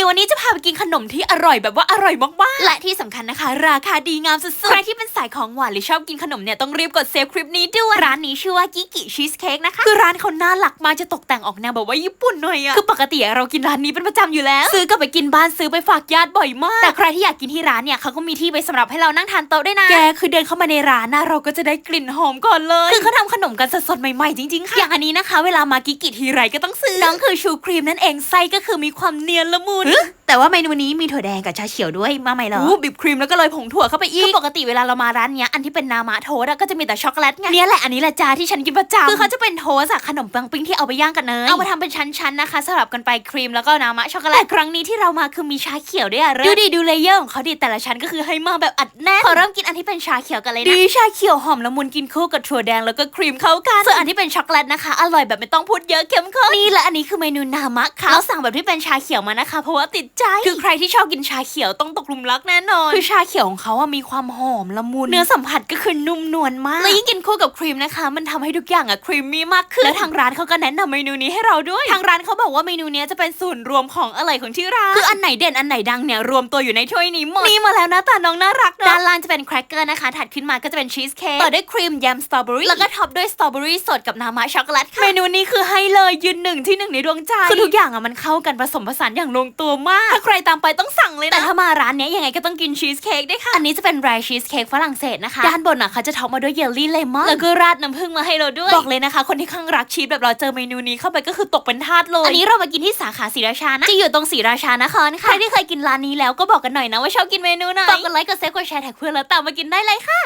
ดี๋ยววันนี้จะพาไปกินขนมที่อร่อยแบบว่าอร่อยมากๆ และที่สำคัญนะคะ ราคาดีงามสุดๆ ใครที่เป็นสายของหวานหรือชอบกินขนมเนี่ยต้องรีบกดเซฟคลิปนี้ด้วย ร้านนี้ชื่อว่ากิกิชีสเค้กนะคะ คือร้านเขาน่ารักมากจะตกแต่งออกแนวแบบว่าญี่ปุ่นหน่อยอะคือปกติเรากินร้านนี้เป็นประจำอยู่แล้ว ซื้อกลับไปกินบ้านซื้อไปฝากญาติบ่อยมาก แต่ใครที่อยากกินที่ร้านเนี่ยเขาก็มีที่ไว้สำหรับให้เรานั่งทานโต๊ะด้วยนะ แกคือเดินเข้ามาในร้านนะเราก็จะได้กลิ่นหอมก่อนเลย คือเขาทำขนมกันสดๆใหม่ๆจริงๆค่ะ อย่างอันนี้นะคะ เวลามากิกิทีไรก็ต้องซื้อน้องคือชูครีมนั่นเองไส้ก็คือมีความเนียนละมุนうん แต่ว่าเมนูนี้มีถั่วแดงกับชาเขียวด้วยมาใหม่เหรอบิบครีมแล้วก็เลยผงถั่วเข้าไปอีกคือปกติเวลาเรามาร้านเนี้ยอันที่เป็นนามะโทสต์อะก็จะมีแต่ช็อกโกแลตไงเนี่ยแหละอันนี้แหละจ้าที่ฉันกินประจำคือเขาจะเป็นโทสต์อะขนมปังปิ้งที่เอาไปย่างกับเนยเอามาทำเป็นชั้นๆนะคะสลับกันไปครีมแล้วก็นามะช็อกโกแลตแต่ครั้งนี้ที่เรามาคือมีชาเขียวด้วยอะดูดิดูเลเยอร์ของเขาดิแต่ละชั้นก็คือให้มาแบบอัดแน่นขอเริ่มกินอันที่เป็นชาเขียวกันเลยนะดีชาเขียวหอมละมุนกินคู่กับถั่วแดงแล้วก็ครีมเข้ากันส่วนอันที่เป็นช็อกโกแลตนะคะอร่อยแบบไม่ต้องพูดเยอะเข้มข้นนี่และอันนี้คือเมนูนามะค่ะเราสั่งแบบที่เป็นชาเขียวมานะคะเพราะว่าติดใจ คือใครที่ชอบกินชาเขียวต้องตกหลุมรักแน่นอน คือชาเขียวของเขาอะมีความหอมละมุน เนื้อสัมผัสก็คือนุ่มนวลมาก และยิ่งกินคู่กับครีมนะคะ มันทำให้ทุกอย่างอะครีมมี่มากขึ้น และทางร้านเขาก็แนะนำเมนูนี้ให้เราด้วย ทางร้านเขาบอกว่าเมนูเนี้ยจะเป็นส่วนย์รวมของอะไรของที่ร้าน คืออันไหนเด่นอันไหนดังเนี่ยรวมตัวอยู่ในถ้วยนี้หมด นี่มาแล้วหนะตาน้องน่ารักเนอะด้านล่างจะเป็นแครกเกอร์นะคะ ถัดขึ้นมาก็จะเป็นชีสเค้ก ต่อด้วยครีมแยมสตรอเบอรี่ แล้วก็ท็อปด้วยสตรอเบอรี่สดกับน้ำมะช็อกโกแลตค่ะ เมนูนี้คือให้เลยยืนหนึ่งที่หนึ่งในดวงใจ คือทุกอย่างอะมันเข้ากันผสมผสานอย่างลงตัวมากถ้าใครตามไปต้องสั่งเลยนะ แต่ถ้ามาร้านเนี้ยยังไงก็ต้องกินชีสเค้กด้วยค่ะ อันนี้จะเป็นแรชีสเค้กฝรั่งเศสนะคะ ด้านบนอะเขาจะท็อปมาด้วยเยลลี่เลมอน แล้วก็ราดน้ำผึ้งมาให้เราด้วย บอกเลยนะคะ คนที่ข้างรักชีสแบบเราเจอเมนูนี้เข้าไปก็คือตกเป็นทาสเลย อันนี้เรามากินที่สาขาศรีราชานะที่อยู่ตรงศรีราชานครค่ะ ใครที่เคยกินร้านนี้แล้วก็บอกกันหน่อยนะว่าชอบกินเมนูไหนฝากกดไลค์ กดแชร์ กดแชร์แท็กเพื่อนแล้วตามมากินได้เลยค่ะ